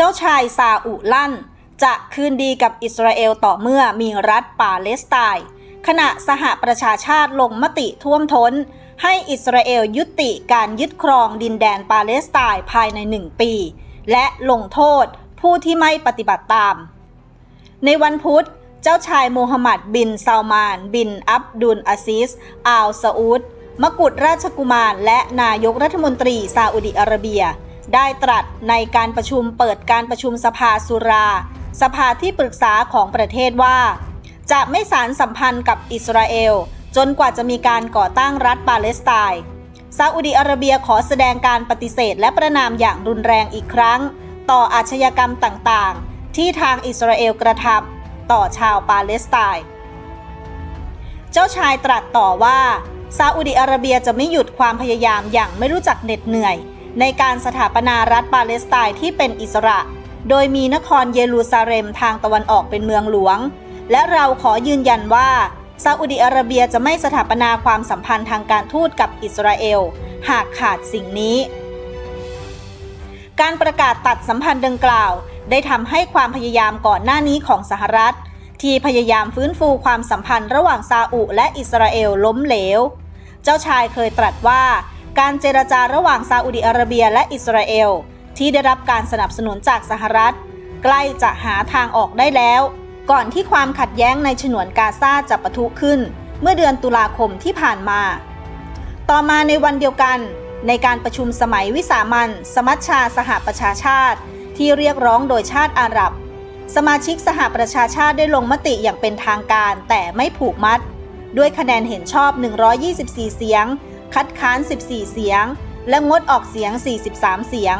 จ้าชายซาอุลั่น จะคืนดีกับอิสราเอลต่อเมื่อมีรัฐปาเลสไตน์ขณะสหประชาชาติลงมติท่วมท้น ให้อิสราเอลยุติการยึดครองดินแดนปาเลสไตน์ภายในหนึ่งปี และลงโทษผู้ที่ไม่ปฏิบัติตาม ในวันพุธ เจ้าชายโมฮัมหมัดบินซาลมาน บินอับดุลอาซิสอัลซาอุดมกุฎราชกุมาร และนายกรัฐมนตรีซาอุดิอาระเบีย ได้ตรัสในการประชุมเปิดการประชุมสภาสุรา สภาที่ปรึกษาของประเทศว่า จะไม่สารสัมพันธ์กับอิสราเอล จนกว่าจะมีการก่อตั้งรัฐปาเลสไตน์ซาอุดิอาระเบียขอแสดงการปฏิเสธและประนามอย่างรุนแรงอีกครั้ง ต่ออาชญากรรมต่างๆ ที่ทางอิสราเอลกระทำต่อชาวปาเลสไตน์เจ้าชายตรัสต่อว่าซาอุดิอาระเบียจะไม่หยุดความพยายามอย่างไม่รู้จักเหน็ดเหนื่อย ในการสถาปนารัฐปาเลสไตน์ที่เป็นอิสระ โดยมีนครเยรูซาเล็มทางตะวันออกเป็นเมืองหลวง และเราขอยืนยันว่าซาอุดิอาระเบียจะไม่สถาปนาความสัมพันธ์ทางการทูตกับอิสราเอล หากขาดสิ่งนี้ การประกาศตัดสัมพันธ์ดังกล่าว ได้ทำให้ความพยายามก่อนหน้านี้ของสหรัฐ ที่พยายามฟื้นฟูความสัมพันธ์ระหว่างซาอุและอิสราเอลล้มเหลว เจ้าชายเคยตรัสว่า การเจรจาระหว่างซาอุดิอาระเบียและอิสราเอล ที่ได้รับการสนับสนุนจากสหรัฐ ใกล้จะหาทางออกได้แล้ว ก่อนที่ความขัดแย้งในฉนวนกาซาจะปะทุขึ้น เมื่อเดือนตุลาคมที่ผ่านมา ต่อมาในวันเดียวกัน ในการประชุมสมัยวิสามันสมัชชาสหประชาชาติ ที่เรียกร้องโดยชาติอาหรับ สมาชิกสหประชาชาติได้ลงมติอย่างเป็นทางการแต่ไม่ผูกมัด ด้วยคะแนนเห็นชอบ 124 เสียง คัดค้าน 14 เสียง และงดออกเสียง 43 เสียง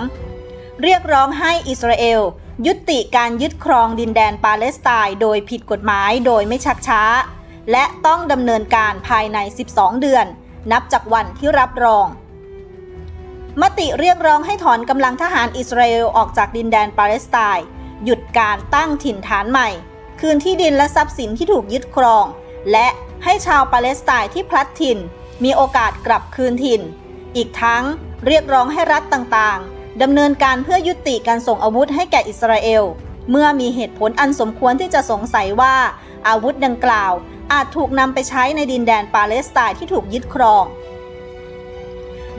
เรียกร้องให้อิสราเอล ยุติการยึดครองดินแดนปาเลสไตน์โดยผิดกฎหมายโดยไม่ชักช้า และต้องดำเนินการภายใน 12 เดือน นับจากวันที่รับรอง มติเรียกร้องให้ถอนกำลังทหารอิสราเอลออกจากดินแดนปาเลสไตน์หยุดการตั้งถิ่นฐานใหม่ คืนที่ดินและทรัพย์สินที่ถูกยึดครอง และให้ชาวปาเลสไตน์ที่พลัดถิ่น มีโอกาสกลับคืนถิ่น อีกทั้งเรียกร้องให้รัฐต่างๆดำเนินการเพื่อยุติการส่งอาวุธให้แก่อิสราเอล เมื่อมีเหตุผลอันสมควรที่จะสงสัยว่าอาวุธดังกล่าว อาจถูกนำไปใช้ในดินแดนปาเลสไตน์ที่ถูกยึดครอง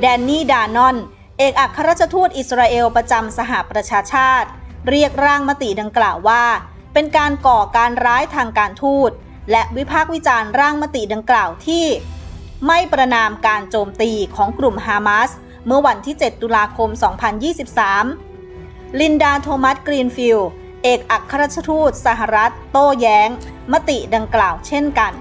แดนนี่ดานอน เอกอัครราชทูตอิสราเอลประจำสหประชาชาติ เรียกร่างมติดังกล่าวว่า เป็นการก่อการร้ายทางการทูตและวิพากษ์วิจารณ์ร่างมติดังกล่าวที่ ไม่ประนามการโจมตีของกลุ่มฮามาสเมื่อวันที่ 7 ตุลาคม 2023 ลินดาโทมัสกรีนฟิลด์เอกอัครราชทูตสหรัฐ โต้แย้ง มติดังกล่าวเช่นกัน